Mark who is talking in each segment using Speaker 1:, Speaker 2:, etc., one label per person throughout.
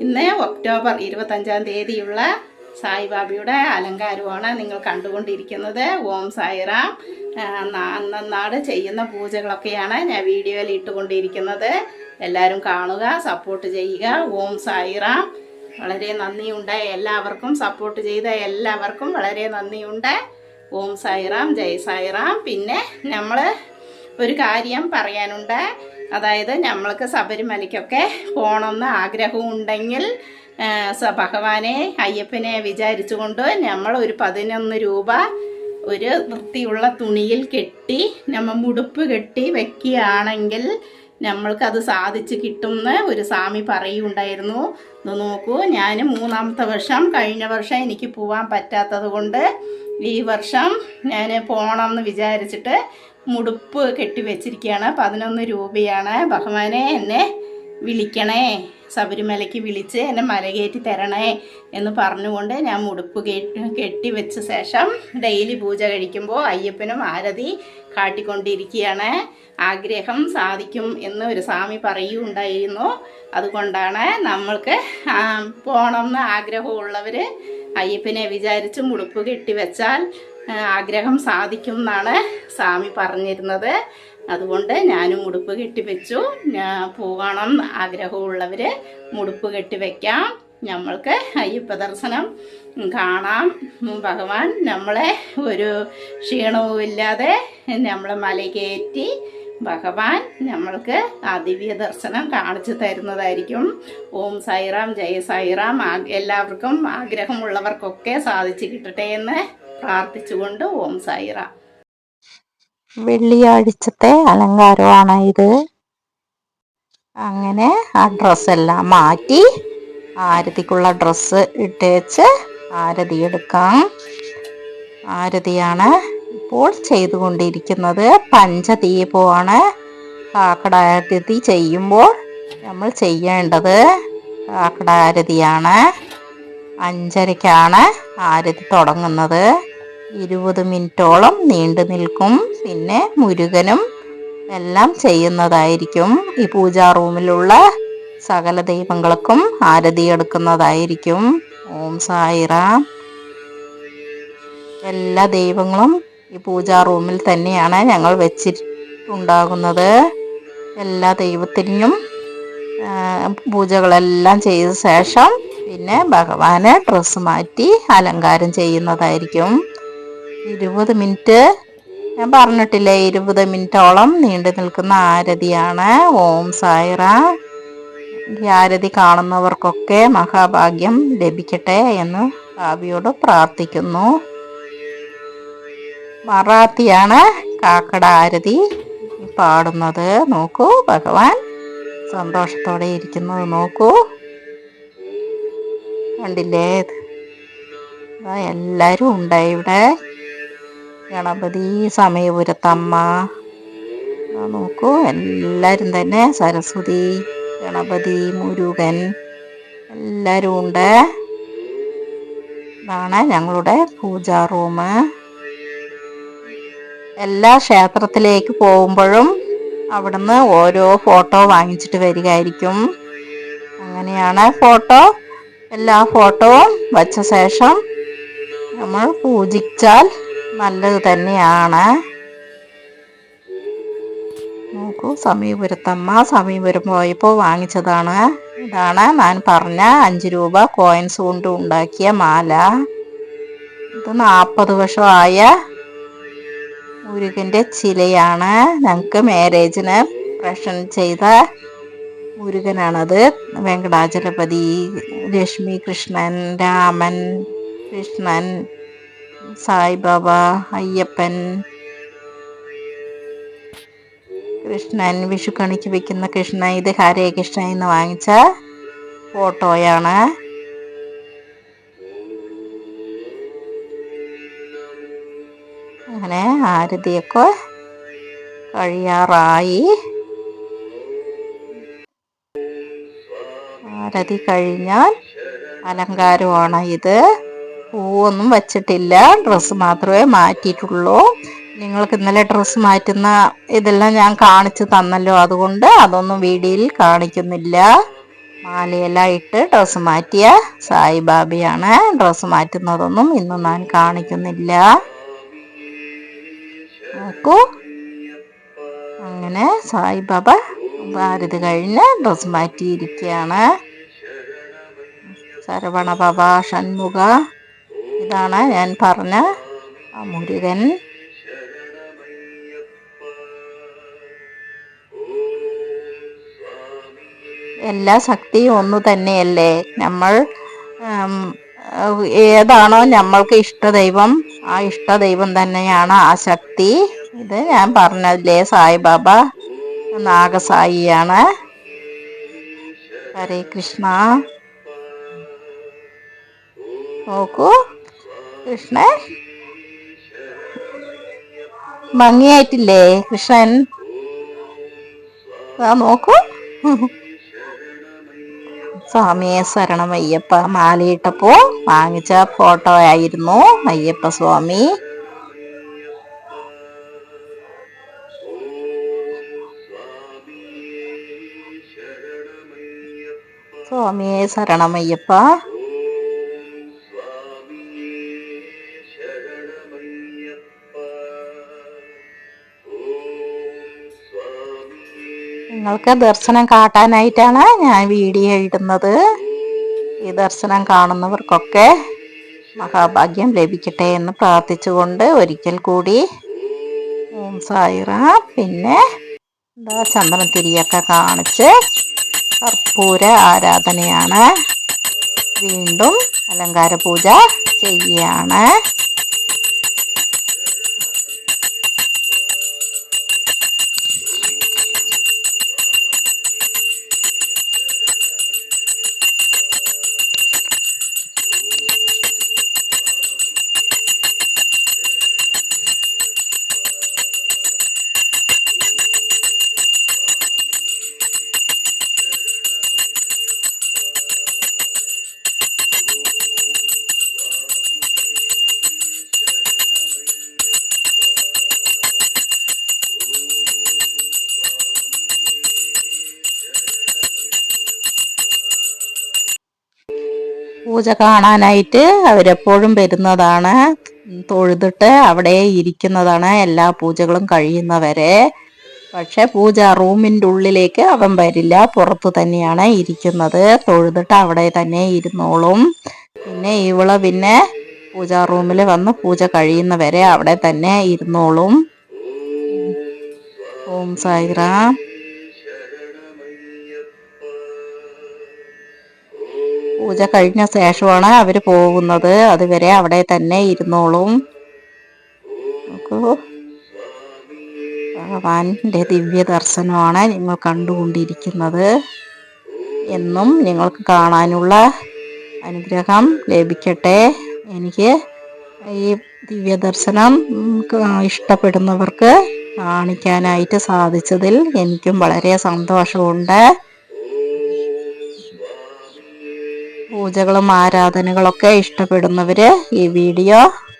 Speaker 1: ഇന്ന് ഒക്ടോബർ ഇരുപത്തഞ്ചാം തീയതിയുള്ള സായിബാബിയുടെ അലങ്കാരമാണ് നിങ്ങൾ കണ്ടുകൊണ്ടിരിക്കുന്നത്. ഓം സായിറാം. അന്നന്നാട് ചെയ്യുന്ന പൂജകളൊക്കെയാണ് ഞാൻ വീഡിയോയിൽ ഇട്ടുകൊണ്ടിരിക്കുന്നത്. എല്ലാവരും കാണുക സപ്പോർട്ട് ചെയ്യുക. ഓം സായിറാം. വളരെ നന്ദിയുണ്ട്. എല്ലാവർക്കും സപ്പോർട്ട് ചെയ്ത എല്ലാവർക്കും വളരെ നന്ദിയുണ്ട്. ഓം സായിറാം ജയ് സായിറാം. പിന്നെ നമ്മൾ ഒരു കാര്യം പറയാനുണ്ട്. അതായത് നമ്മൾക്ക് ശബരിമലയ്ക്കൊക്കെ പോകണമെന്ന് ആഗ്രഹമുണ്ടെങ്കിൽ ഭഗവാനെ അയ്യപ്പനെ വിചാരിച്ചുകൊണ്ട് നമ്മൾ ഒരു പതിനൊന്ന് രൂപ ഒരു വൃത്തിയുള്ള തുണിയിൽ കെട്ടി നമ്മൾ മുടുപ്പ് കെട്ടി വെക്കുകയാണെങ്കിൽ നമ്മൾക്കത് സാധിച്ച് കിട്ടുമെന്ന് ഒരു സ്വാമി പറയുണ്ടായിരുന്നു. ഇത് നോക്കൂ ഞാൻ മൂന്നാമത്തെ വർഷം കഴിഞ്ഞ വർഷം എനിക്ക് പോവാൻ പറ്റാത്തത് കൊണ്ട് ഈ വർഷം ഞാൻ പോകണമെന്ന് വിചാരിച്ചിട്ട് മുടുപ്പ് കെട്ടി വെച്ചിരിക്കുകയാണ് പതിനൊന്ന് രൂപയാണ്. ബഹുമാനെ എന്നെ വിളിക്കണേ. ശബരിമലയ്ക്ക് വിളിച്ച് എന്നെ മലകയറ്റി തരണേ എന്ന് പറഞ്ഞുകൊണ്ട് ഞാൻ മുടുപ്പ് കെട്ടി വെച്ച ശേഷം ഡെയിലി പൂജ കഴിക്കുമ്പോൾ അയ്യപ്പനും ആരതി കാട്ടിക്കൊണ്ടിരിക്കുകയാണ്. ആഗ്രഹം സാധിക്കും എന്ന് ഒരു സ്വാമി പറയുണ്ടായിരുന്നു അതുകൊണ്ടാണ് നമ്മൾക്ക് പോകണമെന്ന് ആഗ്രഹമുള്ളവർ അയ്യപ്പനെ വിചാരിച്ച് മുടുപ്പ് കെട്ടി വെച്ചാൽ ആഗ്രഹം സാധിക്കും എന്നാണ് സ്വാമി പറഞ്ഞിരുന്നത്. അതുകൊണ്ട് ഞാനും മുടുപ്പ് കെട്ടിവെച്ചു. പോകണം ആഗ്രഹമുള്ളവർ മുടുപ്പ് കെട്ടിവെക്കാം. നമ്മൾക്ക് അയ്യപ്പ ദർശനം കാണാം. ഭഗവാൻ നമ്മളെ ഒരു ക്ഷീണവും ഇല്ലാതെ നമ്മളെ മല കയറ്റി ഭഗവാൻ നമ്മൾക്ക് ആ ദിവ്യ ദർശനം കാണിച്ചു തരുന്നതായിരിക്കും. ഓം സൈറാം ജയ സൈറാം എല്ലാവർക്കും ആഗ്രഹമുള്ളവർക്കൊക്കെ സാധിച്ചു കിട്ടട്ടെ എന്ന് പ്രാർത്ഥിച്ചുകൊണ്ട് ഓം സായിറ.
Speaker 2: വെള്ളിയാഴ്ചത്തെ അലങ്കാരമാണ് ഇത്. അങ്ങനെ ആ ഡ്രസ്സെല്ലാം മാറ്റി ആരതിക്കുള്ള ഡ്രസ്സ് ഇട്ടേച്ച് ആരതി എടുക്കാം. ആരതിയാണ് ഇപ്പോൾ ചെയ്തുകൊണ്ടിരിക്കുന്നത്. പഞ്ചദീപമാണ് കാക്കടാരതി ചെയ്യുമ്പോൾ നമ്മൾ ചെയ്യേണ്ടത്. കാക്കടാരതിയാണ് അഞ്ചരയ്ക്കാണ് ആരതി തുടങ്ങുന്നത്. ഇരുപത് മിനിറ്റോളം നീണ്ടു നിൽക്കും. പിന്നെ മുരുകനും എല്ലാം ചെയ്യുന്നതായിരിക്കും. ഈ പൂജാ റൂമിലുള്ള സകല ദൈവങ്ങൾക്കും ആരതി എടുക്കുന്നതായിരിക്കും. ഓം സായിറാം എല്ലാ ദൈവങ്ങളും ഈ പൂജാ റൂമിൽ തന്നെയാണ് ഞങ്ങൾ വെച്ചിട്ടുണ്ടാകുന്നത്. എല്ലാ ദൈവത്തിനും പൂജകളെല്ലാം ചെയ്ത ശേഷം പിന്നെ ഭഗവാന് ഡ്രസ്സ് മാറ്റി അലങ്കാരം ചെയ്യുന്നതായിരിക്കും. ഇരുപത് മിനിറ്റ് ഞാൻ പറഞ്ഞിട്ടില്ലേ ഇരുപത് മിനിറ്റോളം നീണ്ടു നിൽക്കുന്ന ആരതിയാണ്. ഓം സായിറ. ഈ ആരതി കാണുന്നവർക്കൊക്കെ മഹാഭാഗ്യം ലഭിക്കട്ടെ എന്ന് ഭാവിയോട് പ്രാർത്ഥിക്കുന്നു. മറാത്തിയാണ് കാക്കട ആരതി പാടുന്നത്. നോക്കൂ ഭഗവാൻ സന്തോഷത്തോടെ ഇരിക്കുന്നത്. നോക്കൂ. കണ്ടില്ലേ? എല്ലാവരും ഉണ്ടായി ഇവിടെ? ഗണപതി സമയപുരത്തമ്മ. നോക്കൂ എല്ലാവരും തന്നെ. സരസ്വതി ഗണപതി മുരുകൻ എല്ലാവരും ഉണ്ട്. ഇതാണ് ഞങ്ങളുടെ പൂജാ റൂം. എല്ലാ ക്ഷേത്രത്തിലേക്ക് പോകുമ്പോഴും അവിടുന്ന് ഓരോ ഫോട്ടോ വാങ്ങിച്ചിട്ട് വരികയായിരിക്കും. അങ്ങനെയാണ് ഫോട്ടോ എല്ലാ ഫോട്ടോവും വച്ച ശേഷം നമ്മൾ പൂജിച്ചാൽ നല്ലത് തന്നെയാണ്. നോക്കൂ സമീപുരത്തമ്മ സമീപുരം പോയപ്പോൾ വാങ്ങിച്ചതാണ്. ഇതാണ് ഞാൻ പറഞ്ഞ അഞ്ച് രൂപ കോയിൻസ് കൊണ്ട് ഉണ്ടാക്കിയ മാല. ഇത് നാൽപ്പത് വർഷമായ മുരുകന്റെ ചിലയാണ്. ഞങ്ങൾക്ക് മാരേജിന് പ്രഷൻ ചെയ്ത മുരുകനാണത്. വെങ്കടാചലപതി ലക്ഷ്മി കൃഷ്ണൻ രാമൻ കൃഷ്ണൻ സായിബാബ അയ്യപ്പൻ കൃഷ്ണൻ വിഷു കണിക്ക് വെക്കുന്ന കൃഷ്ണൻ ഇത് ഹരേ കൃഷ്ണ എന്ന് വാങ്ങിച്ച ഫോട്ടോയാണ്. അങ്ങനെ ആരതിയൊക്കെ കഴിയാറായി. ആരതി കഴിഞ്ഞാൽ അലങ്കാരമാണ് ഇത്. പൂവൊന്നും വച്ചിട്ടില്ല. ഡ്രസ്സ് മാത്രമേ മാറ്റിയിട്ടുള്ളൂ. നിങ്ങൾക്ക് ഇന്നലെ ഡ്രസ്സ് മാറ്റുന്ന ഇതെല്ലാം ഞാൻ കാണിച്ചു തന്നല്ലോ. അതുകൊണ്ട് അതൊന്നും വീഡിയോയിൽ കാണിക്കുന്നില്ല. മാലയെല്ലാം ഇട്ട് ഡ്രസ്സ് മാറ്റിയ സായിബാബയാണ് ഡ്രസ്സ് മാറ്റുന്നതൊന്നും ഇന്ന് ഞാൻ കാണിക്കുന്നില്ല. നോക്കൂ. അങ്ങനെ സായിബാബ ഭാരത് കഴിഞ്ഞ് ഡ്രസ്സ് മാറ്റിയിരിക്കുകയാണ്. ശരവണ ബാബ ഷൺമുഖ. ഇതാണ് ഞാൻ പറഞ്ഞ മുരുകൻ. എല്ലാ ശക്തിയും ഒന്നു തന്നെയല്ലേ? നമ്മൾ ഏതാണോ നമ്മൾക്ക് ഇഷ്ടദൈവം ആ ഇഷ്ടദൈവം തന്നെയാണ് ആ ശക്തി. ഇത് ഞാൻ പറഞ്ഞല്ലേ സായിബാബ നാഗസായിയാണ്. ഹരേ കൃഷ്ണ. നോക്കൂ. കൃഷ്ണൻ. ഭംഗിയായിട്ടില്ലേ കൃഷ്ണൻ? ആ നോക്കൂ. സ്വാമിയെ ശരണം അയ്യപ്പ മാലയിട്ടപ്പോ വാങ്ങിച്ച ഫോട്ടോ ആയിരുന്നു. അയ്യപ്പ സ്വാമി. സ്വാമിയെ ശരണമയ്യപ്പ നിങ്ങൾക്ക് ദർശനം കാട്ടാനായിട്ടാണ് ഞാൻ വീഡിയോ ഇടുന്നത്. ഈ ദർശനം കാണുന്നവർക്കൊക്കെ മഹാഭാഗ്യം ലഭിക്കട്ടെ എന്ന് പ്രാർത്ഥിച്ചുകൊണ്ട് ഒരിക്കൽ കൂടി ഓം സായിറ. പിന്നെ എന്താ ചന്ദനത്തിരിയൊക്കെ കാണിച്ച് കർപ്പൂര ആരാധനയാണ്. വീണ്ടും അലങ്കാര പൂജ ചെയ്യാണ്. പൂജ കാണാനായിട്ട് അവരെപ്പോഴും വരുന്നതാണ്. തൊഴുതിട്ട് അവിടെ ഇരിക്കുന്നതാണ് എല്ലാ പൂജകളും കഴിയുന്നവരെ. പക്ഷെ പൂജ റൂമിന്റെ ഉള്ളിലേക്ക് അവൻ വരില്ല. പുറത്ത് തന്നെയാണ് ഇരിക്കുന്നത്. തൊഴുതിട്ട് അവിടെ തന്നെ ഇരുന്നോളും. പിന്നെ ഇവൾ പിന്നെ പൂജാ റൂമിൽ വന്ന് പൂജ കഴിയുന്നവരെ അവിടെ തന്നെ ഇരുന്നോളും. ഓം സായിറാം. പൂജ കഴിഞ്ഞ ശേഷമാണ് അവർ പോകുന്നത്. അതുവരെ അവിടെ തന്നെ ഇരുന്നോളും. ഭഗവാന്റെ ദിവ്യ ദർശനമാണ് നിങ്ങൾ കണ്ടുകൊണ്ടിരിക്കുന്നത് എന്നും നിങ്ങൾക്ക് കാണാനുള്ള അനുഗ്രഹം ലഭിക്കട്ടെ. എനിക്ക് ഈ ദിവ്യ ദർശനം ഇഷ്ടപ്പെടുന്നവർക്ക് കാണിക്കാനായിട്ട് സാധിച്ചതിൽ എനിക്കും വളരെ സന്തോഷമുണ്ട്. പൂജകളും ആരാധനകളൊക്കെ ഇഷ്ടപ്പെടുന്നവര് ഈ വീഡിയോ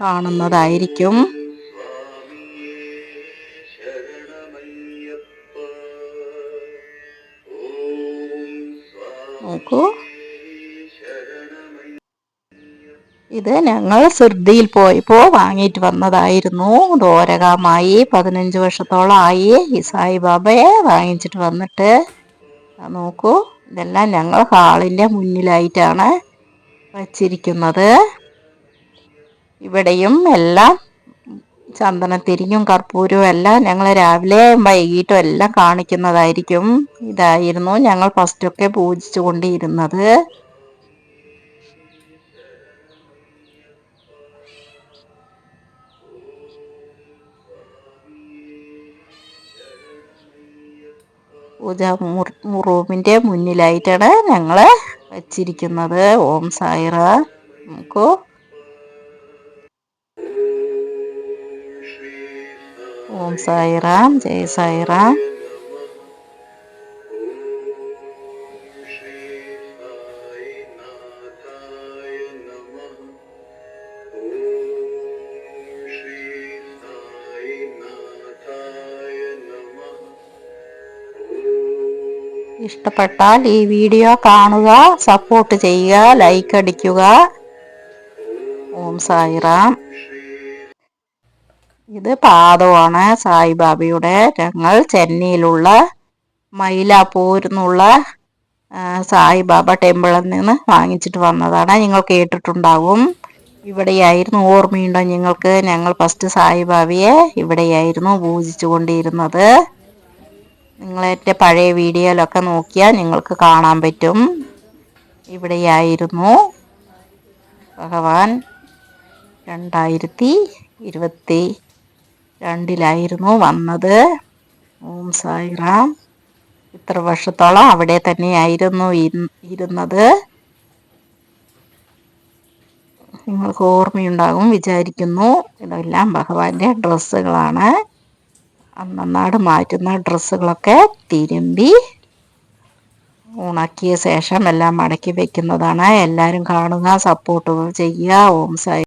Speaker 2: കാണുന്നതായിരിക്കും. നോക്കൂ. ഇത് ഞങ്ങൾ ശ്രദ്ധയിൽ പോയപ്പോൾ വാങ്ങിയിട്ട് വന്നതായിരുന്നു. ദോരകമായി പതിനഞ്ച് വർഷത്തോളമായി ഈ സായിബാബയെ വാങ്ങിച്ചിട്ട് വന്നിട്ട്. നോക്കൂ. ഇതെല്ലാം ഞങ്ങൾ ഹാളിന്റെ മുന്നിലായിട്ടാണ് വച്ചിരിക്കുന്നത്. ഇവിടെയും എല്ലാം ചന്ദനത്തിരിയും കർപ്പൂരവും എല്ലാം ഞങ്ങൾ രാവിലെ വൈകിട്ടും എല്ലാം കാണിക്കുന്നതായിരിക്കും. ഇതായിരുന്നു ഞങ്ങൾ ഫസ്റ്റൊക്കെ പൂജിച്ചു കൊണ്ടിരുന്നത് റൂമിന്റെ മുന്നിലായിട്ടാണ് ഞങ്ങൾ വച്ചിരിക്കുന്നത്. ഓം സായിറ. നോക്കൂ. ഓം സായിറാം. ജയ സായിറാം. ഇഷ്ടപ്പെട്ടാൽ ഈ വീഡിയോ കാണുക സപ്പോർട്ട് ചെയ്യുക ലൈക്ക് അടിക്കുക. ഓം സായിറാം. ഇത് പാദമാണ് സായിബാബയുടെ ഞങ്ങൾ ചെന്നൈയിലുള്ള മൈലാപ്പൂർ എന്നുള്ള ആ, സായിബാബ ടെമ്പിളിൽ നിന്ന് വാങ്ങിച്ചിട്ട് വന്നതാണ്. നിങ്ങൾ കേട്ടിട്ടുണ്ടാകും ഇവിടെയായിരുന്നു ഓർമ്മയുണ്ടോ? നിങ്ങൾക്ക് ഞങ്ങൾ ഫസ്റ്റ് സായിബാബയെ ഇവിടെയായിരുന്നു പൂജിച്ചു കൊണ്ടിരുന്നത് എന്റെ പഴയ വീഡിയോയിലൊക്കെ നോക്കിയാൽ നിങ്ങൾക്ക് കാണാൻ പറ്റും. ഇവിടെയായിരുന്നു ഭഗവാൻ രണ്ടായിരത്തി ഇരുപത്തി രണ്ടിലായിരുന്നു വന്നത്. ഓം സായിറാം. ഇത്ര വർഷത്തോളം അവിടെ തന്നെയായിരുന്നു ഇരുന്നത്. നിങ്ങൾക്ക് ഓർമ്മയുണ്ടാകും വിചാരിക്കുന്നു. ഇതെല്ലാം ഭഗവാന്റെ ഡ്രസ്സുകളാണ്. അന്നന്നാട് മാറ്റുന്ന ഡ്രസ്സുകളൊക്കെ തിരുമ്പി ഉണക്കിയ ശേഷം എല്ലാം മടക്കി വെക്കുന്നതാണ്. എല്ലാവരും കാണുക സപ്പോർട്ടുകൾ ചെയ്യുക. ഓം സായി